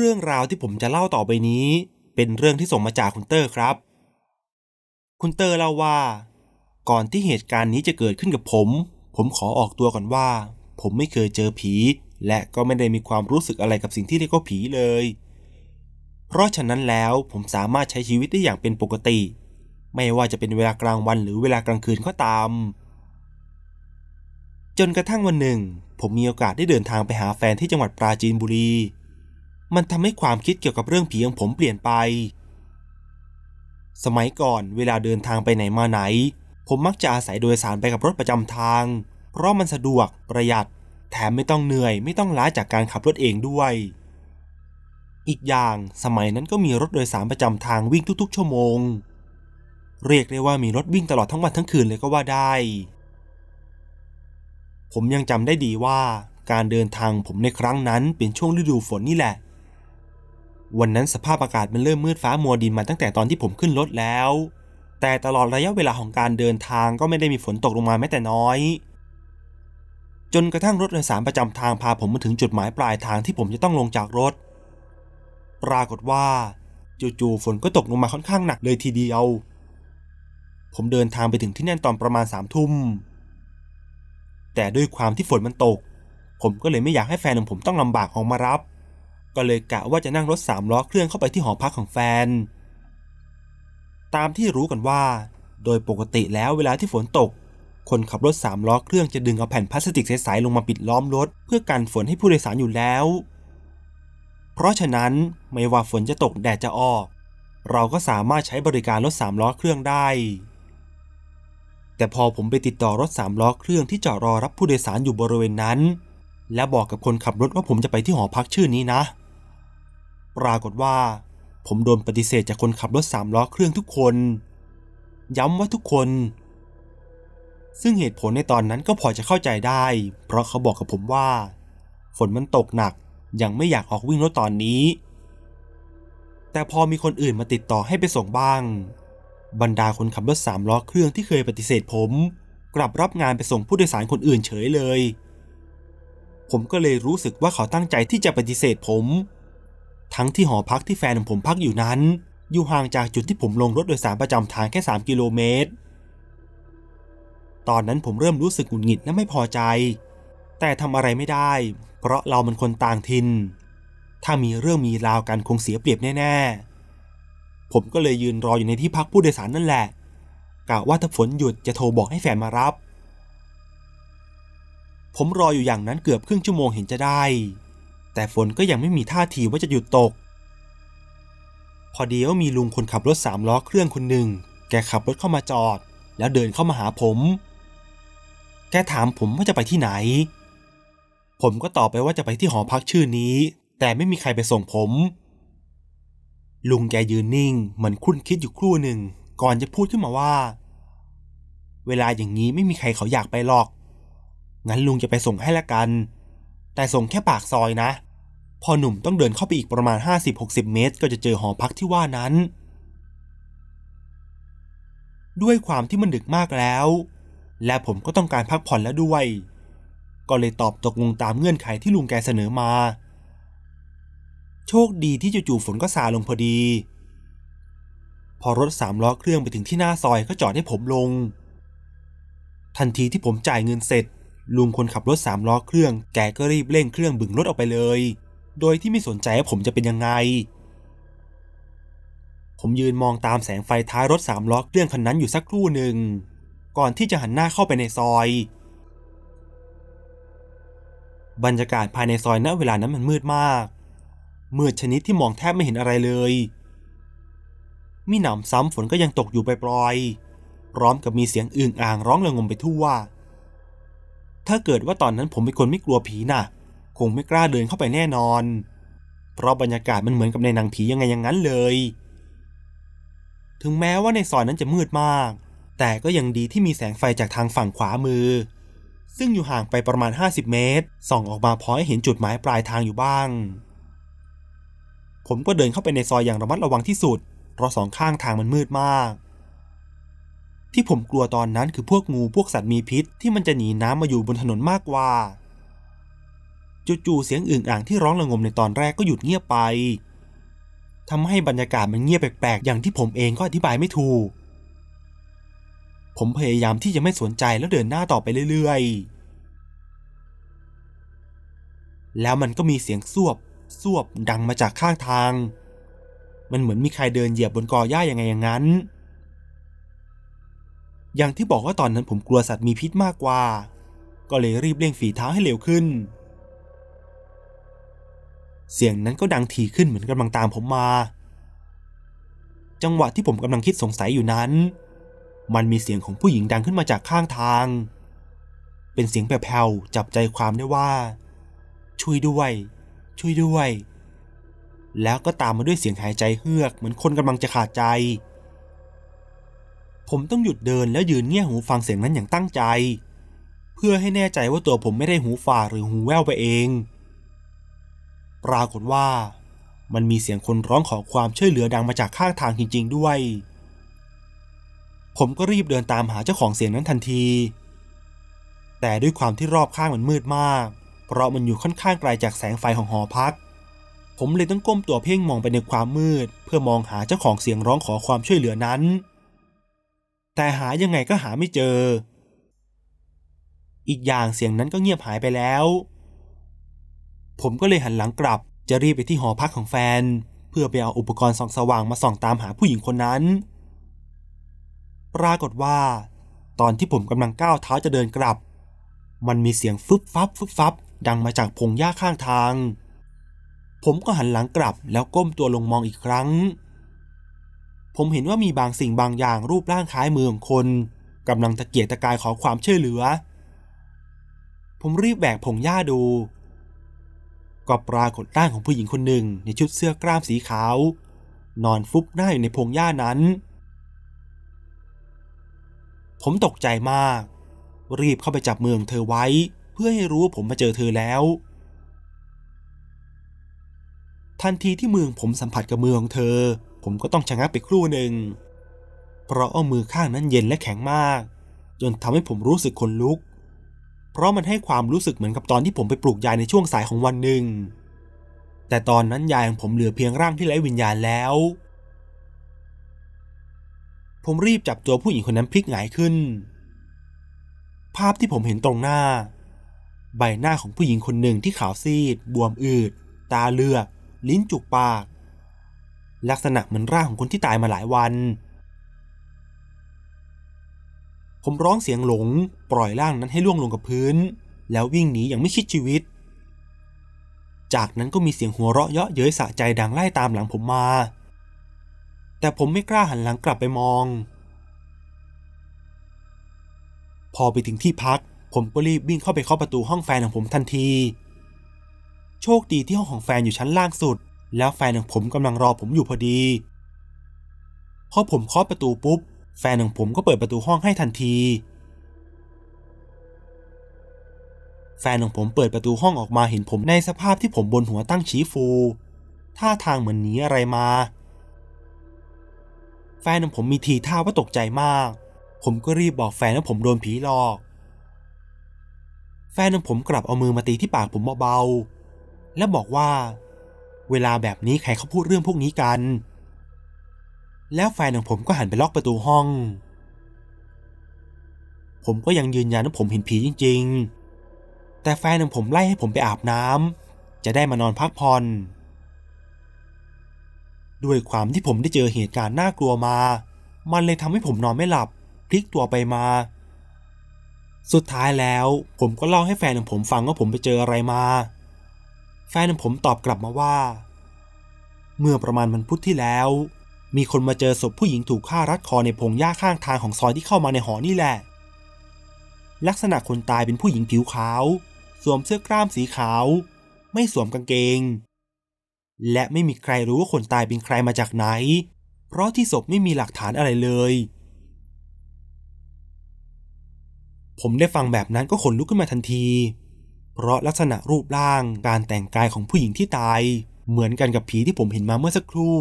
รื่องราวที่ผมจะเล่าต่อไปนี้ เป็นเรื่องที่ส่งมาจากคุณเตอร์ครับ คุณเตอร์เล่าว่า ก่อนที่เหตุการณ์นี้จะเกิดขึ้นกับผม ผมขอออกตัวก่อนว่า ผมไม่เคยเจอผี และก็ไม่ได้มีความรู้สึกอะไรกับสิ่งที่เรียกว่าผีเลย เพราะฉะนั้นแล้วผมสามารถใช้ชีวิตได้อย่างเป็นปกติ ไม่ว่าจะเป็นเวลากลางวันหรือเวลากลางคืนก็ตาม จนกระทั่งวันหนึ่ง ผมมีโอกาสได้เดินทางไปหาแฟนที่จังหวัดปราจีนบุรี มันทำให้ความคิดเกี่ยวกับเรื่องผีของผมเปลี่ยนไป สมัยก่อนเวลาเดินทางไปไหนมาไหน ผมมักจะอาศัยโดยสารไปกับรถประจำทาง เพราะมันสะดวกประหยัด แถมไม่ต้องเหนื่อย ไม่ต้องล้าจากการขับรถเองด้วย อีกอย่างสมัยนั้นก็มีรถโดยสารประจำทางวิ่งทุกๆ ชั่วโมง เรียกได้ว่ามีรถวิ่งตลอดทั้งวันทั้งคืนเลยก็ว่าได้ ผมยังจำได้ดีว่าการเดินทางผมในครั้งนั้นเป็นช่วงฤดูฝนนี่แหละ วันนั้นสภาพอากาศมันเริ่มมืดฟ้ามัวดินมาตั้งแต่ตอนที่ผมขึ้นรถแล้ว แต่ตลอดระยะเวลาของการเดินทางก็ไม่ได้มีฝนตกลงมาแม้แต่น้อย จนกระทั่งรถโดยสารประจำทางพาผมมาถึงจุดหมายปลายทางที่ผมจะต้องลงจากรถ ปรากฏว่าจู่ๆฝนก็ตกลงมาค่อนข้างหนักเลยทีเดียว ผมเดินทางไปถึงที่นั่นตอนประมาณสามทุ่ม แต่ด้วยความที่ฝนมันตก ผมก็เลยไม่อยากให้แฟนของผมต้องลำบากออกมารับ ก็เลยกะว่าจะนั่งรถสามล้อเครื่องเข้าไปที่หอพักของแฟน ตามที่รู้กันว่า โดยปกติแล้วเวลาที่ฝนตก คนขับรถสามล้อเครื่องจะดึงเอาแผ่นพลาสติกใสๆลงมาปิดล้อมรถ เพื่อกันฝนให้ผู้โดยสารอยู่แล้ว เพราะฉะนั้นไม่ว่าฝนจะตกแดดจะออก เราก็สามารถใช้บริการรถสามล้อเครื่องได้ แต่พอผมไปติดต่อรถสามล้อเครื่องที่จอดรอรับผู้โดยสารอยู่บริเวณนั้นและบอกกับคนขับรถว่าผมจะไปที่หอพักชื่อนี้นะ ปรากฏว่า ผมโดนปฏิเสธจากคนขับรถสามล้อเครื่องทุกคน ย้ำว่าทุกคน ซึ่งเหตุผลในตอนนั้นก็พอจะเข้าใจได้ เพราะเขาบอกกับผมว่า ฝนมันตกหนักยังไม่อยากออกวิ่งรถตอนนี้ แต่พอมีคนอื่นมาติดต่อให้ไปส่งบ้าง บรรดาคนขับรถสามล้อเครื่องที่เคยปฏิเสธผม กลับรับงานไปส่งผู้โดยสารคนอื่นเฉยเลย ผมก็เลยรู้สึกว่าเขาตั้งใจที่จะปฏิเสธผม ทั้งที่หอพักที่แฟนของผมพักอยู่นั้น อยู่ห่างจากจุดที่ผมลงรถโดยสารประจำทางแค่ 3 กิโลเมตร ตอนนั้นผมเริ่มรู้สึกหงุดหงิดและไม่พอใจ แต่ทำอะไรไม่ได้ เพราะเรามันคนต่างถิ่น ถ้ามีเรื่องมีราวกันคงเสียเปรียบแน่ๆ ผมก็เลยยืนรออยู่ในที่พักผู้โดยสารนั่นแหละกะว่าถ้าฝนหยุดจะโทรบอกให้แฟนมารับ ผมรออยู่อย่างนั้นเกือบครึ่งชั่วโมงเห็นจะได้ แต่ฝนก็ยังไม่มีท่าทีว่าจะหยุดตก พอเดียวมีลุงคนขับรถสามล้อเครื่องคนหนึ่ง แกขับรถเข้ามาจอด แล้วเดินเข้ามาหาผม แกถามผมว่าจะไปที่ไหน ผมก็ตอบไปว่าจะไปที่หอพักชื่อนี้ แต่ไม่มีใครไปส่งผม ลุงแกยืนนิ่งเหมือนคุ้นคิดอยู่ครู่หนึ่ง ก่อนจะพูดขึ้นมาว่า เวลาอย่างนี้ไม่มีใครเขาอยากไปหรอก งั้นลุงจะไปส่งให้ละกันแต่ส่งแค่ปากซอยนะ พอหนุ่มต้องเดินเข้าไปอีกประมาณ 50-60 เมตร ก็จะเจอหอพักที่ว่านั้น ด้วยความที่มันดึกมากแล้ว และผมก็ต้องการพักผ่อนแล้วด้วย ก็เลยตอบตกลงตามเงื่อนไขที่ลุงแกเสนอมา โชคดีที่จู่ๆฝนก็ซาลงพอดี พอรถสามล้อเครื่องไปถึงที่หน้าซอยก็จอดให้ผมลง ทันทีที่ผมจ่ายเงินเสร็จลุงคนขับรถสามล้อเครื่องแกก็รีบเร่งเครื่องบึงรถออกไปเลย โดยที่ไม่สนใจว่าผมจะเป็นยังไง ผมยืนมองตามแสงไฟท้ายรถสามล้อเครื่องคันนั้นอยู่สักครู่หนึ่ง ก่อนที่จะหันหน้าเข้าไปในซอย บรรยากาศภายในซอยณเวลานั้นมันมืดมาก มืดชนิดที่มองแทบไม่เห็นอะไรเลยมีหนำซ้ำฝนก็ยังตกอยู่ปลอยๆพร้อมกับมีเสียงอึ่งอ่างร้องระงมไปทั่ว ถ้าเกิดว่าตอนนั้นผมเป็นคนไม่กลัวผีน่ะ คงไม่กล้าเดินเข้าไปแน่นอน เพราะบรรยากาศมันเหมือนกับในหนังผียังไงอย่างนั้นเลย ถึงแม้ว่าในซอยนั้นจะมืดมาก แต่ก็ยังดีที่มีแสงไฟจากทางฝั่งขวามือ ซึ่งอยู่ห่างไปประมาณ 50 เมตร ส่องออกมาพอให้เห็นจุดหมายปลายทางอยู่บ้าง ผมก็เดินเข้าไปในซอยอย่างระมัดระวังที่สุด เพราะสองข้างทางมันมืดมากที่ผมกลัวตอนนั้นคือพวกงูพวกสัตว์มีพิษที่มันจะหนีน้ำมาอยู่บนถนนมากกว่า จู่ๆเสียงอึ่งอ่างที่ร้องระงมในตอนแรกก็หยุดเงียบไปทำให้บรรยากาศมันเงียบแปลกๆ อย่างที่ผมเองก็อธิบายไม่ถูก ผมพยายามที่จะไม่สนใจแล้วเดินหน้าต่อไปเรื่อยๆ แล้วมันก็มีเสียงสวบสวบดังมาจากข้างทาง มันเหมือนมีใครเดินเหยียบบนกอหญ้าอยังไงอย่างนั้น อย่างที่บอกว่าตอนนั้นผมกลัวสัตว์มีพิษมากกว่า ก็เลยรีบเร่งฝีเท้าให้เร็วขึ้น เสียงนั้นก็ดังถี่ขึ้นเหมือนกำลังตามผมมา จังหวะที่ผมกำลังคิดสงสัยอยู่นั้น มันมีเสียงของผู้หญิงดังขึ้นมาจากข้างทาง เป็นเสียงแผ่วๆจับใจความได้ว่า ช่วยด้วย ช่วยด้วย แล้วก็ตามมาด้วยเสียงหายใจเฮือกเหมือนคนกำลังจะขาดใจ ผมต้องหยุดเดินแล้วยืนเงี่ยหูฟังเสียงนั้นอย่างตั้งใจ เพื่อให้แน่ใจว่าตัวผมไม่ได้หูฝาดหรือหูแว่วไปเอง ปรากฏว่า มันมีเสียงคนร้องขอความช่วยเหลือดังมาจากข้างทางจริง ๆ ด้วย ผมก็รีบเดินตามหาเจ้าของเสียงนั้นทันที แต่ด้วยความที่รอบข้างมันมืดมาก เพราะมันอยู่ค่อนข้างไกลจากแสงไฟของหอพัก ผมเลยต้องก้มตัวเพ่งมองไปในความมืด เพื่อมองหาเจ้าของเสียงร้องขอความช่วยเหลือนั้น แต่หายังไงก็หาไม่เจอ อีกอย่างเสียงนั้นก็เงียบหายไปแล้ว ผมก็เลยหันหลังกลับ จะรีบไปที่หอพักของแฟน เพื่อไปเอาอุปกรณ์ส่องสว่างมาส่องตามหาผู้หญิงคนนั้น ปรากฏว่า ตอนที่ผมกำลังก้าวเท้าจะเดินกลับ มันมีเสียงฟึบฟับฟึบฟับ ดังมาจากพงหญ้าข้างทาง ผมก็หันหลังกลับแล้วก้มตัวลงมองอีกครั้ง ผมเห็นว่ามีบางสิ่งบางอย่างรูปร่างคล้ายมือของคนกำลังตะเกียกตะกายขอความช่วยเหลือ ผมรีบแบกผงหญ้าดู ก็ปรากฏร่างของผู้หญิงคนหนึ่งในชุดเสื้อกล้ามสีขาว นอนฟุบหน้าอยู่ในพงหญ้านั้น ผมตกใจมาก รีบเข้าไปจับมือของเธอไว้ เพื่อให้รู้ว่าผมมาเจอเธอแล้ว ทันทีที่มือผมสัมผัสกับมือของเธอ ผมก็ต้องชะงักไปครู่หนึ่ง เพราะเอามือข้างนั้นเย็นและแข็งมาก จนทำให้ผมรู้สึกขนลุก เพราะมันให้ความรู้สึกเหมือนกับตอนที่ผมไปปลูกยายในช่วงสายของวันหนึ่ง แต่ตอนนั้นยายของผมเหลือเพียงร่างที่ไร้วิญญาณแล้ว ผมรีบจับตัวผู้หญิงคนนั้นพลิกหงายขึ้น ภาพที่ผมเห็นตรงหน้า ใบหน้าของผู้หญิงคนหนึ่งที่ขาวซีด บวมอืด ตาเลือก ลิ้นจุกปาก ลักษณะเหมือนร่างของคนที่ตายมาหลายวัน ผมร้องเสียงหลง ปล่อยร่างนั้นให้ล่วงลงกับพื้น แล้ววิ่งหนีอย่างไม่คิดชีวิต จากนั้นก็มีเสียงหัวเราะเยาะเย้ยสะใจดังไล่ตามหลังผมมา แต่ผมไม่กล้าหันหลังกลับไปมอง พอไปถึงที่พัก ผมก็รีบวิ่งเข้าไปเคาะประตูห้องแฟนของผมทันที โชคดีที่ห้องของแฟนอยู่ชั้นล่างสุด แล้วแฟนของผมกำลังรอผมอยู่พอดีพอผมเคาะประตูปุ๊บ แฟนของผมก็เปิดประตูห้องให้ทันที แฟนของผมเปิดประตูห้องออกมาเห็นผมในสภาพที่ผมบนหัวตั้งชี้ฟู ท่าทางเหมือนหนีอะไรมา แฟนของผมมีทีท่าว่าตกใจมาก ผมก็รีบบอกแฟนว่าผมโดนผีหลอก แฟนของผมกลับเอามือมาตีที่ปากผมเบาๆ แล้วบอกว่า เวลาแบบนี้ใครเขาพูดเรื่องพวกนี้กัน แล้วแฟนของผมก็หันไปล็อกประตูห้อง ผมก็ยังยืนยันว่าผมเห็นผีจริง ๆ แต่แฟนของผมไล่ให้ผมไปอาบน้ำจะได้มานอนพักผ่อน ด้วยความที่ผมได้เจอเหตุการณ์น่ากลัวมา มันเลยทำให้ผมนอนไม่หลับ พลิกตัวไปมา สุดท้ายแล้วผมก็เล่าให้แฟนของผมฟังว่าผมไปเจออะไรมา แฟนของผมตอบกลับมาว่า เมื่อประมาณวันพุธที่แล้ว มีคนมาเจอศพผู้หญิงถูกฆ่ารัดคอในพงหญ้าข้างทางของซอยที่เข้ามาในหอนี่แหละ ลักษณะคนตายเป็นผู้หญิงผิวขาว สวมเสื้อกล้ามสีขาว ไม่สวมกางเกง และไม่มีใครรู้ว่าคนตายเป็นใครมาจากไหน เพราะที่ศพไม่มีหลักฐานอะไรเลย ผมได้ฟังแบบนั้นก็ขนลุกขึ้นมาทันที เพราะลักษณะรูปร่างการแต่งกายของผู้หญิงที่ตาย เหมือนกันกับผีที่ผมเห็นมาเมื่อสักครู่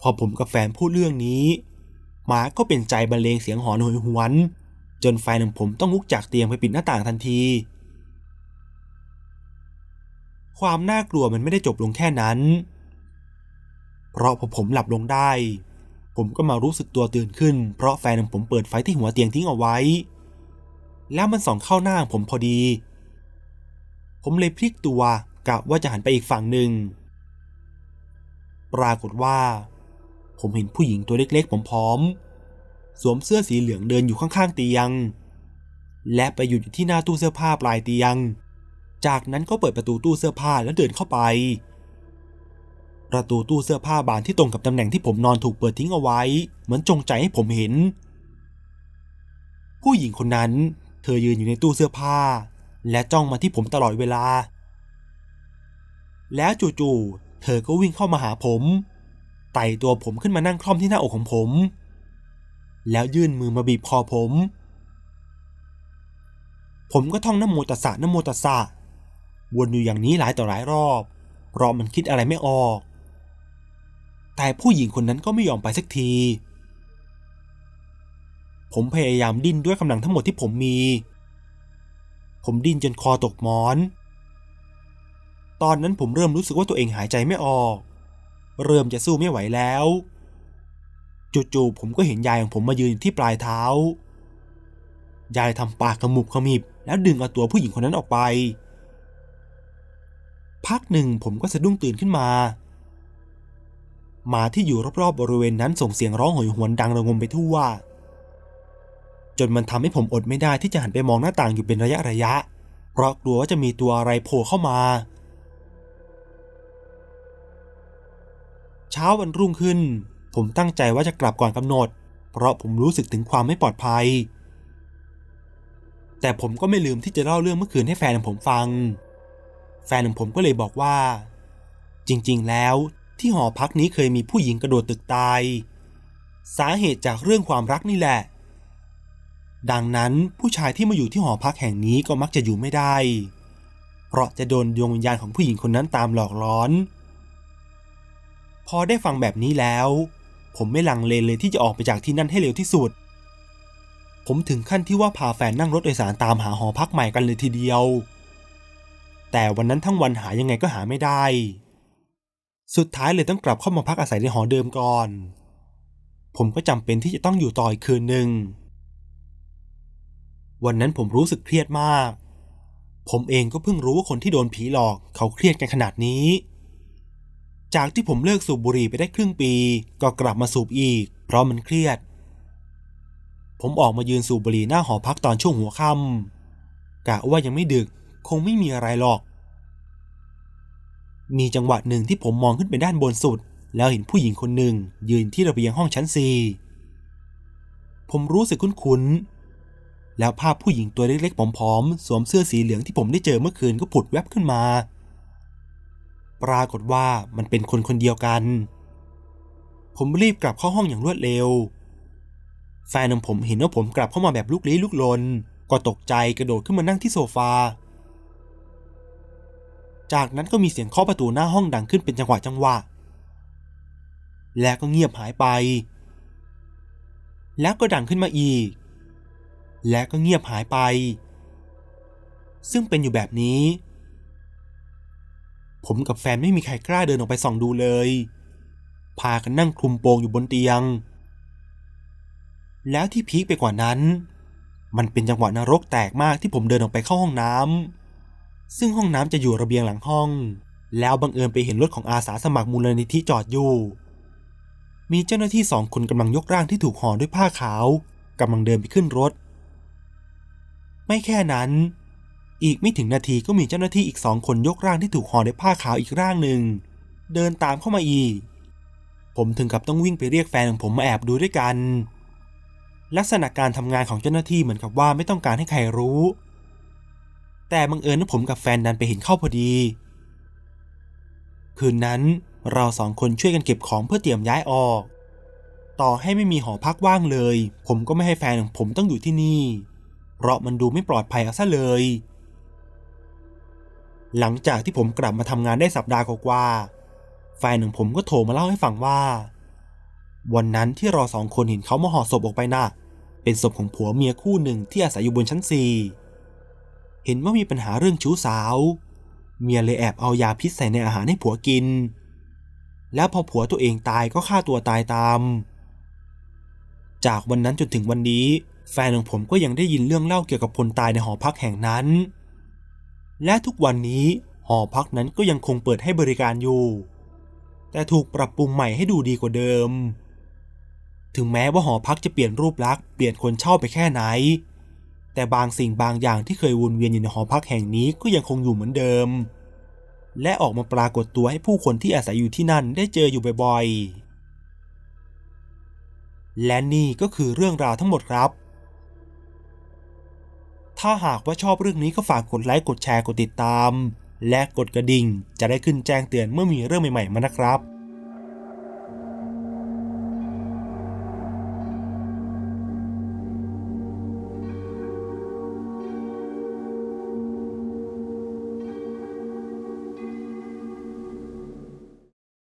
พอผมกับแฟนพูดเรื่องนี้หมาก็เป็นใจบรรเลงเสียงหอนโหยหวน จนแฟนของผมต้องลุกจากเตียงไปปิดหน้าต่างทันที ความน่ากลัวมันไม่ได้จบลงแค่นั้น เพราะพอผมหลับลงได้ ผมก็มารู้สึกตัวตื่นขึ้น เพราะแฟนของผมเปิดไฟที่หัวเตียงทิ้งเอาไว้ แล้วมันส่องเข้าหน้าผมพอดี ผมเลยพลิกตัวกะว่าจะหันไปอีกฝั่งหนึ่ง ปรากฏว่า ผมเห็นผู้หญิงตัวเล็กๆผอมๆสวมเสื้อสีเหลืองเดินอยู่ข้างๆเตียง และไปหยุดอยู่ที่หน้าตู้เสื้อผ้าปลายเตียง จากนั้นก็เปิดประตูตู้เสื้อผ้าแล้วเดินเข้าไป ประตูตู้เสื้อผ้าบานที่ตรงกับตำแหน่งที่ผมนอนถูกเปิดทิ้งเอาไว้ เหมือนจงใจให้ผมเห็น ผู้หญิงคนนั้น เธอยืนอยู่ในตู้เสื้อผ้า และจ้องมาที่ผมตลอดเวลา แล้วจู่ๆเธอก็วิ่งเข้ามาหาผม ไต่ตัวผมขึ้นมานั่งคล่อมที่หน้าอกของผม แล้วยื่นมือมาบีบคอผม ผมก็ท่องนโมตัสสะนโมตัสสะวนอยู่อย่างนี้หลายต่อหลายรอบ เพราะมันคิดอะไรไม่ออก แต่ผู้หญิงคนนั้นก็ไม่ยอมไปสักที ผมพยายามดิ้นด้วยกำลังทั้งหมดที่ผมมี ผมดิ้นจนคอตกหมอน ตอนนั้นผมเริ่มรู้สึกว่าตัวเองหายใจไม่ออก เริ่มจะสู้ไม่ไหวแล้ว จู่ๆผมก็เห็นยายของผมมายืนที่ปลายเท้า ยายทำปากขมุบขมิบ แล้วดึงเอาตัวผู้หญิงคนนั้นออกไป พักหนึ่งผมก็สะดุ้งตื่นขึ้นมาหมาที่อยู่รอบๆบริเวณนั้นส่งเสียงร้องโหยหวนดังระงมไปทั่ว จนมันทำให้ผมอดไม่ได้ที่จะหันไปมองหน้าต่างอยู่เป็นระยะระยะ เพราะกลัวว่าจะมีตัวอะไรโผล่เข้ามา เช้าวันรุ่งขึ้น ผมตั้งใจว่าจะกลับก่อนกำหนด เพราะผมรู้สึกถึงความไม่ปลอดภัย แต่ผมก็ไม่ลืมที่จะเล่าเรื่องเมื่อคืนให้แฟนของผมฟัง แฟนของผมก็เลยบอกว่า จริงๆ แล้วที่หอพักนี้เคยมีผู้หญิงกระโดดตึกตาย สาเหตุจากเรื่องความรักนี่แหละ ดังนั้นผู้ชายที่มาอยู่ที่หอพักแห่งนี้ก็มักจะอยู่ไม่ได้ เพราะจะโดนดวงวิญญาณของผู้หญิงคนนั้นตามหลอกล้อน พอได้ฟังแบบนี้แล้ว ผมไม่ลังเลเลยที่จะออกไปจากที่นั่นให้เร็วที่สุด ผมถึงขั้นที่ว่าพาแฟนนั่งรถโดยสารตามหาหอพักใหม่กันเลยทีเดียว แต่วันนั้นทั้งวันหายังไงก็หาไม่ได้ สุดท้ายเลยต้องกลับเข้ามาพักอาศัยในหอเดิมก่อน ผมก็จำเป็นที่จะต้องอยู่ต่ออีกคืนหนึ่งวันนั้นผมรู้สึกเครียดมาก ผมเองก็เพิ่งรู้ว่าคนที่โดนผีหลอก เขาเครียดกันขนาดนี้ จากที่ผมเลิกสูบบุหรี่ไปได้ครึ่งปี ก็กลับมาสูบอีก เพราะมันเครียด ผมออกมายืนสูบบุหรี่หน้าหอพักตอนช่วงหัวค่ำกะว่ายังไม่ดึกคงไม่มีอะไรหรอก มีจังหวะหนึ่งที่ผมมองขึ้นไปด้านบนสุด แล้วเห็นผู้หญิงคนหนึ่งยืนที่ระเบียงห้องชั้นสี่ผมรู้สึกคุ้นๆ แล้วภาพผู้หญิงตัวเล็กๆผอมๆ สวมเสื้อสีเหลืองที่ผมได้เจอเมื่อคืนก็ผุดแวบขึ้นมา ปรากฏว่ามันเป็นคนคนเดียวกัน ผมรีบกลับเข้าห้องอย่างรวดเร็ว แฟนของผมเห็นว่าผมกลับเข้ามาแบบลุกลี้ลุกลน ก็ตกใจกระโดดขึ้นมานั่งที่โซฟา จากนั้นก็มีเสียงเคาะประตูหน้าห้องดังขึ้นเป็นจังหวะจังหวะ แล้วก็เงียบหายไป แล้วก็ดังขึ้นมาอีก และก็เงียบหายไป ซึ่งเป็นอยู่แบบนี้ ผมกับแฟนไม่มีใครกล้าเดินออกไปส่องดูเลย พากันนั่งคลุมโปงอยู่บนเตียง แล้วที่พีคไปกว่านั้น มันเป็นจังหวะนรกแตกมากที่ผมเดินออกไปเข้าห้องน้ำซึ่งห้องน้ำจะอยู่ระเบียงหลังห้อง แล้วบังเอิญไปเห็นรถของอาสาสมัครมูลนิธิจอดอยู่ มีเจ้าหน้าที่สองคนกำลังยกร่างที่ถูกห่อด้วยผ้าขาวกำลังเดินไปขึ้นรถ ไม่แค่นั้น อีกไม่ถึงนาทีก็มีเจ้าหน้าที่อีกสองคนยกร่างที่ถูกห่อด้วยผ้าขาวอีกร่างหนึ่ง เดินตามเข้ามาอีก ผมถึงกับต้องวิ่งไปเรียกแฟนของผมมาแอบดูด้วยกัน ลักษณะการทำงานของเจ้าหน้าที่เหมือนกับว่าไม่ต้องการให้ใครรู้ แต่บังเอิญว่ผมกับแฟนดันไปเห็นเข้าพอดี คืนนั้นเราสองคนช่วยกันเก็บของเพื่อเตรียมย้ายออก ต่อให้ไม่มีหอพักว่างเลย ผมก็ไม่ให้แฟนของผมต้องอยู่ที่นี่ เพราะมันดูไม่ปลอดภัยเอาซะเลย หลังจากที่ผมกลับมาทำงานได้สัปดาห์กว่าแฟนของผมก็โทรมาเล่าให้ฟังว่า วันนั้นที่เราสองคนเห็นเขามาห่อศพออกไปนะ่ะ เป็นศพของผัวเมียคู่หนึ่งที่อาศัยอยู่บนชั้นสี่เห็นว่ามีปัญหาเรื่องชู้สาว เมียเลยแอบเอายาพิษใส่ในอาหารให้ผัวกิน แล้วพอผัวตัวเองตายก็ฆ่าตัวตายตาม จากวันนั้นจนถึงวันนี้ แฟนของผมก็ยังได้ยินเรื่องเล่าเกี่ยวกับคนตายในหอพักแห่งนั้น และทุกวันนี้หอพักนั้นก็ยังคงเปิดให้บริการอยู่ แต่ถูกปรับปรุงใหม่ให้ดูดีกว่าเดิม ถึงแม้ว่าหอพักจะเปลี่ยนรูปลักษณ์เปลี่ยนคนเช่าไปแค่ไหน แต่บางสิ่งบางอย่างที่เคยวนเวียนอยู่ในหอพักแห่งนี้ก็ยังคงอยู่เหมือนเดิม และออกมาปรากฏตัวให้ผู้คนที่อาศัยอยู่ที่นั่นได้เจออยู่บ่อยๆและนี่ก็คือเรื่องราวทั้งหมดครับ ถ้าหากว่าชอบเรื่องนี้ก็ฝากกดไลค์กดแชร์กดติดตาม และกดกระดิ่ง จะได้ขึ้นแจ้งเตือนเมื่อมีเรื่องใหม่ๆมานะครับ